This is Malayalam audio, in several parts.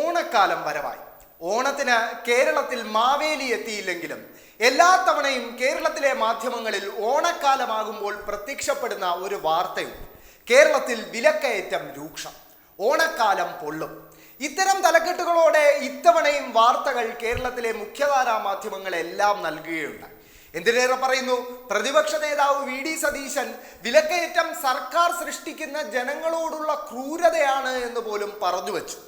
ഓണക്കാലം വരവായി. ഓണത്തിന് കേരളത്തിൽ മാവേലി എത്തിയില്ലെങ്കിലും എല്ലാ തവണയും കേരളത്തിലെ മാധ്യമങ്ങളിൽ ഓണക്കാലമാകുമ്പോൾ പ്രത്യക്ഷപ്പെടുന്ന ഒരു വാർത്തയുണ്ട് കേരളത്തിൽ വിലക്കയറ്റം രൂക്ഷം. ഓണക്കാലം പൊള്ളും. ഇത്തരം തലക്കെട്ടുകളോടെ ഇത്തവണയും വാർത്തകൾ കേരളത്തിലെ മുഖ്യധാരാ മാധ്യമങ്ങളെല്ലാം നൽകുകയുണ്ട് എന്തിനേറെ പറയുന്നു? പ്രതിപക്ഷ നേതാവ് വി ഡി സതീശൻ വിലക്കയറ്റം സർക്കാർ സൃഷ്ടിക്കുന്ന ജനങ്ങളോടുള്ള ക്രൂരതയാണ് എന്ന് പോലും പറഞ്ഞു വച്ചു.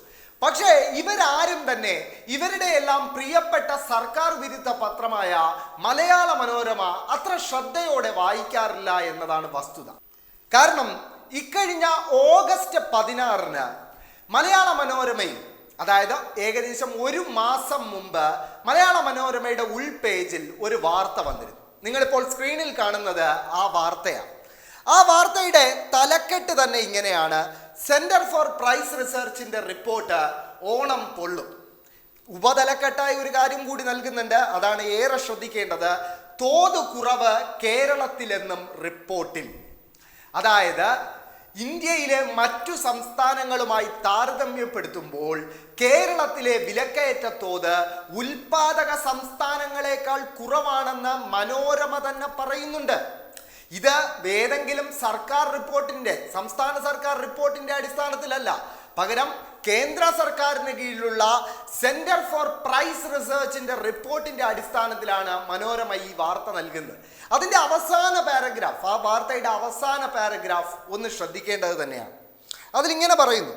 പക്ഷേ ഇവരാരും തന്നെ ഇവരുടെ എല്ലാം പ്രിയപ്പെട്ട സർക്കാർ വിരുദ്ധ പത്രമായ മലയാള മനോരമ അത്ര ശ്രദ്ധയോടെ വായിക്കാറില്ല എന്നതാണ് വസ്തുത. കാരണം ഇക്കഴിഞ്ഞ ഓഗസ്റ്റ് പതിനാറിന് മലയാള മനോരമയിൽ അതായത് ഏകദേശം ഒരു മാസം മുമ്പ് മലയാള മനോരമയുടെ ഉൾപേജിൽ ഒരു വാർത്ത വന്നിരുന്നു. നിങ്ങളിപ്പോൾ സ്ക്രീനിൽ കാണുന്നത് ആ വാർത്തയാണ്. ആ വാർത്തയുടെ തലക്കെട്ട് തന്നെ ഇങ്ങനെയാണ്. സെന്റർ ഫോർ പ്രൈസ് റിസർച്ചിന്റെ റിപ്പോർട്ട് ഓണം പൊള്ളും. ഉപതലക്കെട്ടായി ഒരു കാര്യം കൂടി നൽകുന്നുണ്ട്. അതാണ് ഏറെ ശ്രദ്ധിക്കേണ്ടത്. തോത് കുറവ് കേരളത്തിലെന്നും റിപ്പോർട്ടിൽ അതായത് ഇന്ത്യയിലെ മറ്റു സംസ്ഥാനങ്ങളുമായി താരതമ്യപ്പെടുത്തുമ്പോൾ കേരളത്തിലെ വിലക്കയറ്റ തോത് ഉൽപാദക സംസ്ഥാനങ്ങളെക്കാൾ കുറവാണെന്ന് മനോരമ തന്നെ പറയുന്നുണ്ട്. ഇത് ഏതെങ്കിലും സർക്കാർ റിപ്പോർട്ടിന്റെ സംസ്ഥാന സർക്കാർ റിപ്പോർട്ടിന്റെ അടിസ്ഥാനത്തിലല്ല. പകരം കേന്ദ്ര സർക്കാരിന് കീഴിലുള്ള സെന്റർ ഫോർ പ്രൈസ് റിസർച്ചിന്റെ റിപ്പോർട്ടിന്റെ അടിസ്ഥാനത്തിലാണ് മനോരമ ഈ വാർത്ത നൽകുന്നത്. അതിന്റെ അവസാന പാരഗ്രാഫ് ആ വാർത്തയുടെ അവസാന പാരഗ്രാഫ് ഒന്ന് ശ്രദ്ധിക്കേണ്ടത് തന്നെയാണ്. അതിലിങ്ങനെ പറയുന്നു.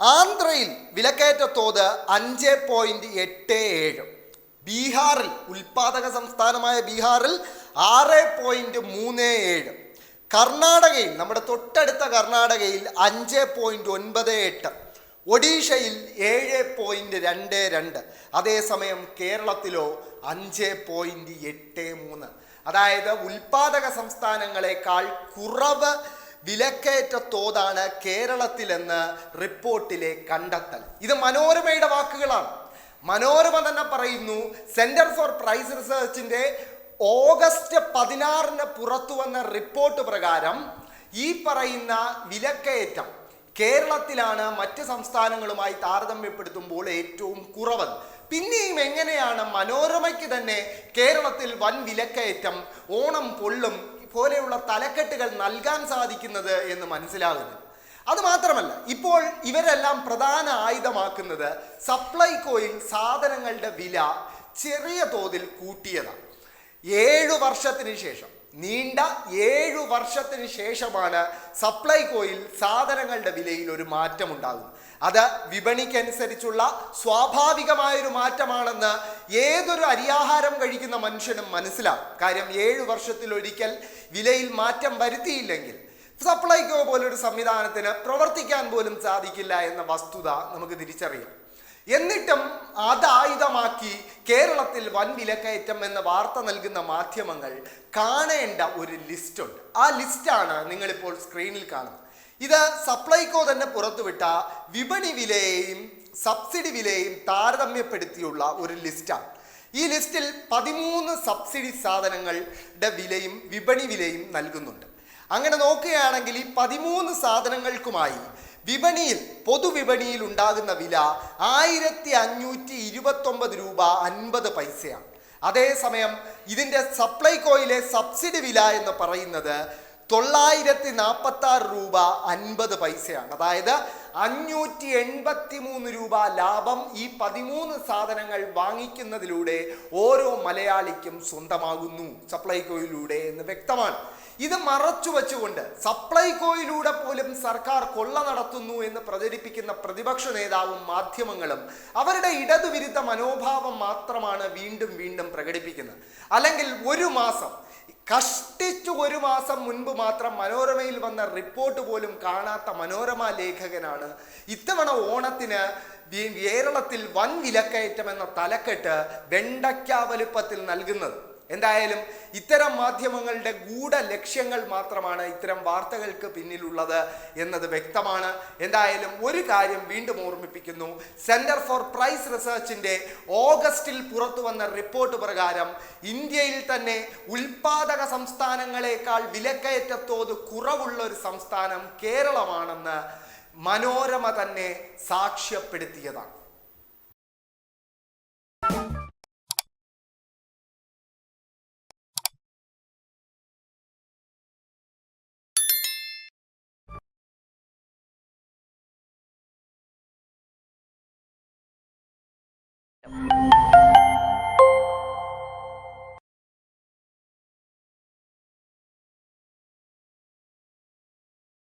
ആന്ധ്രയിൽ വിലക്കയറ്റ തോത് അഞ്ച് പോയിന്റ് എട്ട് ഏഴ്. ബീഹാറിൽ ഉൽപാദക സംസ്ഥാനമായ ബീഹാറിൽ ആറ് പോയിന്റ് മൂന്ന് ഏഴ്. കർണാടകയിൽ നമ്മുടെ തൊട്ടടുത്ത കർണാടകയിൽ അഞ്ച് പോയിന്റ് ഒൻപത് എട്ട്. ഒഡീഷയിൽ ഏഴ് പോയിന്റ് രണ്ട് രണ്ട്. അതേസമയം കേരളത്തിലോ അഞ്ച് പോയിന്റ് എട്ട് മൂന്ന്. അതായത് ഉൽപാദക സംസ്ഥാനങ്ങളെക്കാൾ കുറവ് വിലക്കയറ്റ തോതാണ് കേരളത്തിലെന്ന് റിപ്പോർട്ടിലെ കണ്ടെത്തൽ. ഇത് മനോരമയുടെ വാക്കുകളാണ്. മനോരമ തന്നെ പറയുന്നു സെന്റർ ഫോർ പ്രൈസ് റിസർച്ചിന്റെ ഓഗസ്റ്റ് പതിനാറിന് പുറത്തു വന്ന റിപ്പോർട്ട് പ്രകാരം ഈ പറയുന്ന വിലക്കയറ്റം കേരളത്തിലാണ് മറ്റ് സംസ്ഥാനങ്ങളുമായി താരതമ്യപ്പെടുത്തുമ്പോൾ ഏറ്റവും കുറവ് പിന്നെയും എങ്ങനെയാണ് മനോരമയ്ക്ക് തന്നെ കേരളത്തിൽ വൻ വിലക്കയറ്റം ഓണം പൊള്ളും പോലെയുള്ള തലക്കെട്ടുകൾ നൽകാൻ സാധിക്കുന്നത് എന്ന് മനസ്സിലാകുന്നു. അത് മാത്രമല്ല ഇപ്പോൾ ഇവരെല്ലാം പ്രധാന ആയുധമാക്കുന്നത് സപ്ലൈകോയിൽ സാധനങ്ങളുടെ വില ചെറിയ തോതിൽ കൂട്ടിയതാണ് ഏഴു വർഷത്തിന് ശേഷം നീണ്ട ഏഴു വർഷത്തിന് ശേഷമാണ് സപ്ലൈകോയിൽ സാധനങ്ങളുടെ വിലയിൽ ഒരു മാറ്റം ഉണ്ടാകുന്നത് അത് വിപണിക്കനുസരിച്ചുള്ള സ്വാഭാവികമായൊരു മാറ്റമാണെന്ന് ഏതൊരു അരിയാഹാരം കഴിക്കുന്ന മനുഷ്യനും മനസ്സിലാവും. കാര്യം ഏഴു വർഷത്തിലൊരിക്കൽ വിലയിൽ മാറ്റം വരുത്തിയില്ലെങ്കിൽ സപ്ലൈകോ പോലൊരു സംവിധാനത്തിന് പ്രവർത്തിക്കാൻ പോലും സാധിക്കില്ല എന്ന വസ്തുത നമുക്ക് തിരിച്ചറിയാം. എന്നിട്ടും അതായുധമാക്കി കേരളത്തിൽ വൻ വിലക്കയറ്റം എന്ന വാർത്ത നൽകുന്ന മാധ്യമങ്ങൾ കാണേണ്ട ഒരു ലിസ്റ്റുണ്ട്. ആ ലിസ്റ്റാണ് നിങ്ങളിപ്പോൾ സ്ക്രീനിൽ കാണുന്നത്. ഇത് സപ്ലൈകോ തന്നെ പുറത്തുവിട്ട വിപണി വിലയെയും സബ്സിഡി വിലയെയും താരതമ്യപ്പെടുത്തിയുള്ള ഒരു ലിസ്റ്റാണ്. ഈ ലിസ്റ്റിൽ പതിമൂന്ന് സബ്സിഡി സാധനങ്ങളുടെ വിലയും വിപണി വിലയും നൽകുന്നുണ്ട്. അങ്ങനെ നോക്കുകയാണെങ്കിൽ ഈ പതിമൂന്ന് സാധനങ്ങൾക്കുമായി വിപണിയിൽ പൊതുവിപണിയിൽ ഉണ്ടാകുന്ന വില ആയിരത്തി അഞ്ഞൂറ്റി ഇരുപത്തൊമ്പത് രൂപ അൻപത് പൈസയാണ്. അതേസമയം ഇതിന്റെ സപ്ലൈകോയിലെ സബ്സിഡി വില എന്ന് പറയുന്നത് തൊള്ളായിരത്തി നാൽപ്പത്തി ആറ് രൂപ അൻപത് പൈസയാണ്. അതായത് അഞ്ഞൂറ്റി എൺപത്തി മൂന്ന് രൂപ ലാഭം ഈ പതിമൂന്ന് സാധനങ്ങൾ വാങ്ങിക്കുന്നതിലൂടെ ഓരോ മലയാളിക്കും സ്വന്തമാകുന്നു സപ്ലൈകോയിലൂടെ എന്ന് വ്യക്തമാണ്. ഇത് മറച്ചു വച്ചുകൊണ്ട് സപ്ലൈകോയിലൂടെ പോലും സർക്കാർ കൊള്ള നടത്തുന്നു എന്ന് പ്രചരിപ്പിക്കുന്ന പ്രതിപക്ഷ നേതാവും മാധ്യമങ്ങളും അവരുടെ ഇടതുവിരുദ്ധ മനോഭാവം മാത്രമാണ് വീണ്ടും വീണ്ടും പ്രകടിപ്പിക്കുന്നത്. അല്ലെങ്കിൽ ഒരു മാസം കഷ്ടിച്ചു ഒരു മാസം മുൻപ് മാത്രം മനോരമയിൽ വന്ന റിപ്പോർട്ട് പോലും കാണാത്ത മനോരമ ലേഖകനാണ്. ഇത്തവണ ഓണത്തിന് കേരളത്തിൽ വൻ വിലക്കയറ്റം എന്ന തലക്കെട്ട് വെണ്ടയ്ക്ക വലുപ്പത്തിൽ നൽകുന്നത്. എന്തായാലും ഇത്തരം മാധ്യമങ്ങളുടെ ഗൂഢ ലക്ഷ്യങ്ങൾ മാത്രമാണ് ഇത്തരം വാർത്തകൾക്ക് പിന്നിലുള്ളത് എന്നത് വ്യക്തമാണ്. എന്തായാലും ഒരു കാര്യം വീണ്ടും ഓർമ്മിപ്പിക്കുന്നു. സെന്റർ ഫോർ പ്രൈസ് റിസർച്ചിന്റെ ഓഗസ്റ്റിൽ പുറത്തു വന്ന റിപ്പോർട്ട് പ്രകാരം ഇന്ത്യയിൽ തന്നെ ഉൽപാദക സംസ്ഥാനങ്ങളെക്കാൾ വിലക്കയറ്റ തോത് കുറവുള്ള ഒരു സംസ്ഥാനം കേരളമാണെന്ന് മനോരമ തന്നെ സാക്ഷ്യപ്പെടുത്തിയതാണ്. Yep.